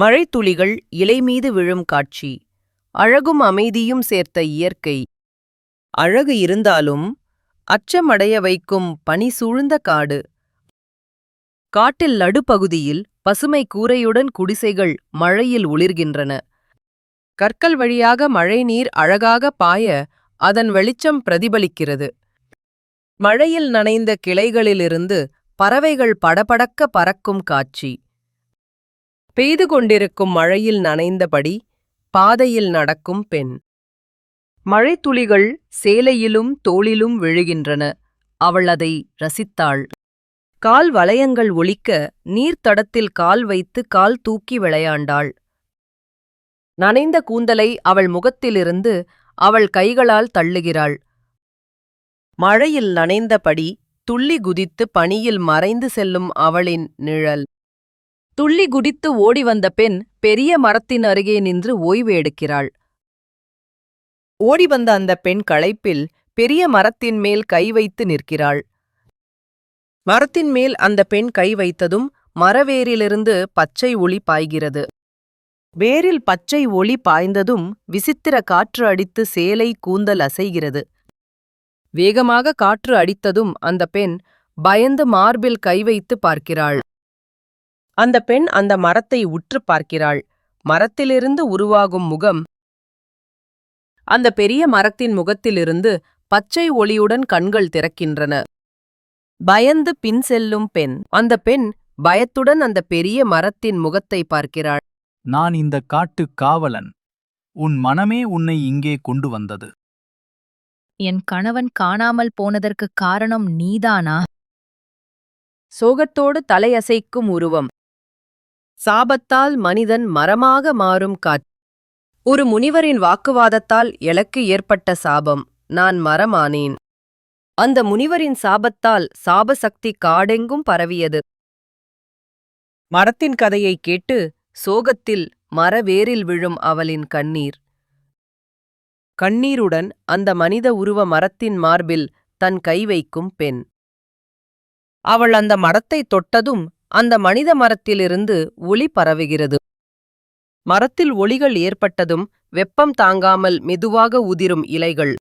மழைத்துளிகள் இலைமீது விழும் காட்சி. அழகும் அமைதியும் சேர்த்த இயற்கை. அழகு இருந்தாலும் அச்சமடைய வைக்கும் பனி சூழ்ந்த காடு. காட்டில் நடுப்பகுதியில் பசுமை கூரையுடன் குடிசைகள் மழையில் ஒளிர்கின்றன. கற்கள் வழியாக மழைநீர் அழகாக பாய அதன் வெளிச்சம் பிரதிபலிக்கிறது. மழையில் நனைந்த கிளைகளிலிருந்து பறவைகள் படபடக்க பறக்கும் காட்சி. பெய்து கொண்டிருக்கும் மழையில் நனைந்தபடி பாதையில் நடக்கும் பெண். மழைத்துளிகள் சேலையிலும் தோளிலும் விழுகின்றன. அவள் அதை ரசித்தாள். கால் வளையங்கள் ஒழிக்க நீர்த்தடத்தில் கால் வைத்து கால் தூக்கி விளையாண்டாள். நனைந்த கூந்தலை அவள் முகத்திலிருந்து அவள் கைகளால் தள்ளுகிறாள். மழையில் நனைந்தபடி துள்ளி குதித்து பனியில் மறைந்து செல்லும் அவளின் நிழல். துள்ளி குடித்து ஓடி வந்த பெண் பெரிய மரத்தின் அருகே நின்று ஓய்வு எடுக்கிறாள். ஓடி வந்த அந்த பெண் களைப்பில் பெரிய மரத்தின் மேல் கை வைத்து நிற்கிறாள். மரத்தின் மேல் அந்த பெண் கை வைத்ததும் மரவேரிலிருந்து பச்சை ஒளி பாய்கிறது. வேரில் பச்சை ஒளி பாய்ந்ததும் விசித்திர காற்று அடித்து சேலை கூந்தல் அசைகிறது. வேகமாக காற்று அடித்ததும் அந்த பெண் பயந்து மார்பில் கை வைத்து பார்க்கிறாள். அந்த பெண் அந்த மரத்தை உற்று பார்க்கிறாள். மரத்திலிருந்து உருவாகும் முகம். அந்த பெரிய மரத்தின் முகத்திலிருந்து பச்சை ஒளியுடன் கண்கள் திறக்கின்றன. பயந்து பின் செல்லும் பெண். அந்த பெண் பயத்துடன் அந்த பெரிய மரத்தின் முகத்தை பார்க்கிறாள். நான் இந்த காட்டுக் காவலன். உன் மனமே உன்னை இங்கே கொண்டு வந்தது. என் கணவன் காணாமல் போனதற்குக் காரணம் நீதானா? சோகத்தோடு தலையசைக்கும் உருவம். சாபத்தால் மனிதன் மரமாக மாறும் காட்சி ஒரு முனிவரின் வாக்குவாதத்தால் எனக்கு ஏற்பட்ட சாபம் நான் மரமானேன். அந்த முனிவரின் சாபத்தால் சாபசக்தி காடெங்கும் பரவியது. மரத்தின் கதையை கேட்டு சோகத்தில் மரவேரில் விழும் அவளின் கண்ணீர். கண்ணீருடன் அந்த மனித உருவ மரத்தின் மார்பில் தன் கை வைக்கும் பெண். அவள் அந்த மரத்தை தொட்டதும் அந்த மனித மரத்திலிருந்து ஒளி பரவுகிறது. மரத்தில் ஒளிகள் ஏற்பட்டதும் வெப்பம் தாங்காமல் மெதுவாக உதிரும் இலைகள்.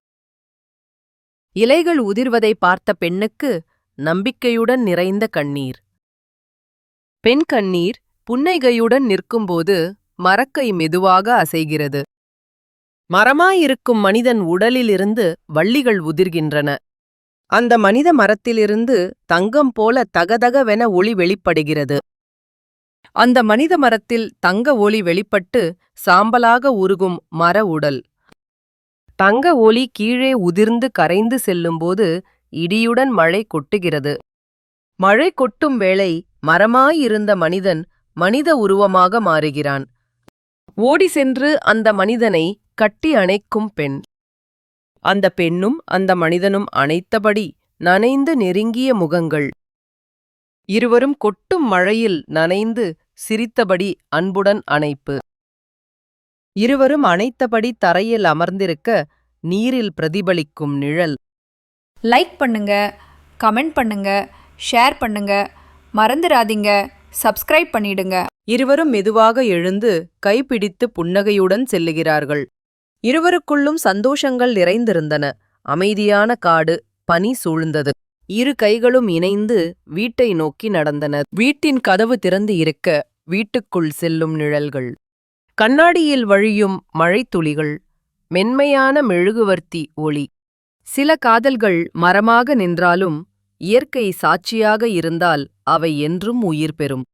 இலைகள் உதிர்வதை பார்த்த பெண்ணுக்கு நம்பிக்கையுடன் நிறைந்த கண்ணீர். பெண் கண்ணீர் புன்னைகையுடன் நிற்கும்போது மரக்கை மெதுவாக அசைகிறது. மரமாயிருக்கும் மனிதன் உடலிலிருந்து வள்ளிகள் உதிர்கின்றன. அந்த மனித மரத்திலிருந்து தங்கம் போல தகதகவென ஒளி வெளிப்படுகிறது. அந்த மனித மரத்தில் தங்க ஒளி வெளிப்பட்டு சாம்பலாக உருகும் மர உடல். தங்க ஒளி கீழே உதிர்ந்து கரைந்து செல்லும்போது இடியுடன் மழை கொட்டுகிறது. மழை கொட்டும் வேளை மரமாயிருந்த மனிதன் மனித உருவமாக மாறுகிறான். ஓடி சென்று அந்த மனிதனை கட்டி அணைக்கும் பெண். அந்த பெண்ணும் அந்த மனிதனும் அணைத்தபடி நனைந்து நெருங்கிய முகங்கள். இருவரும் கொட்டும் மழையில் நனைந்து சிரித்தபடி அன்புடன் அணைப்பு. இருவரும் அணைத்தபடி தரையில் அமர்ந்திருக்க நீரில் பிரதிபலிக்கும் நிழல். லைக் பண்ணுங்க கமெண்ட் பண்ணுங்க ஷேர் பண்ணுங்க மறந்துடாதீங்க சப்ஸ்கிரைப் பண்ணிடுங்க. இருவரும் மெதுவாக எழுந்து கைப்பிடித்து புன்னகையுடன் செல்லுகிறார்கள். இருவருக்குள்ளும் சந்தோஷங்கள் நிறைந்திருந்தன. அமைதியான காடு பனி சூழ்ந்தது. இரு கைகளும் இணைந்து வீட்டை நோக்கி நடந்தன வீட்டின் கதவு திறந்து இருக்க வீட்டுக்குள் செல்லும் நிழல்கள். கண்ணாடியில் வழியும் மழைத்துளிகள் மென்மையான மெழுகுவர்த்தி ஒளி. சில காதல்கள் மரமாக நின்றாலும் இயற்கை சாட்சியாக இருந்தால் அவை என்றும் உயிர் பெறும்.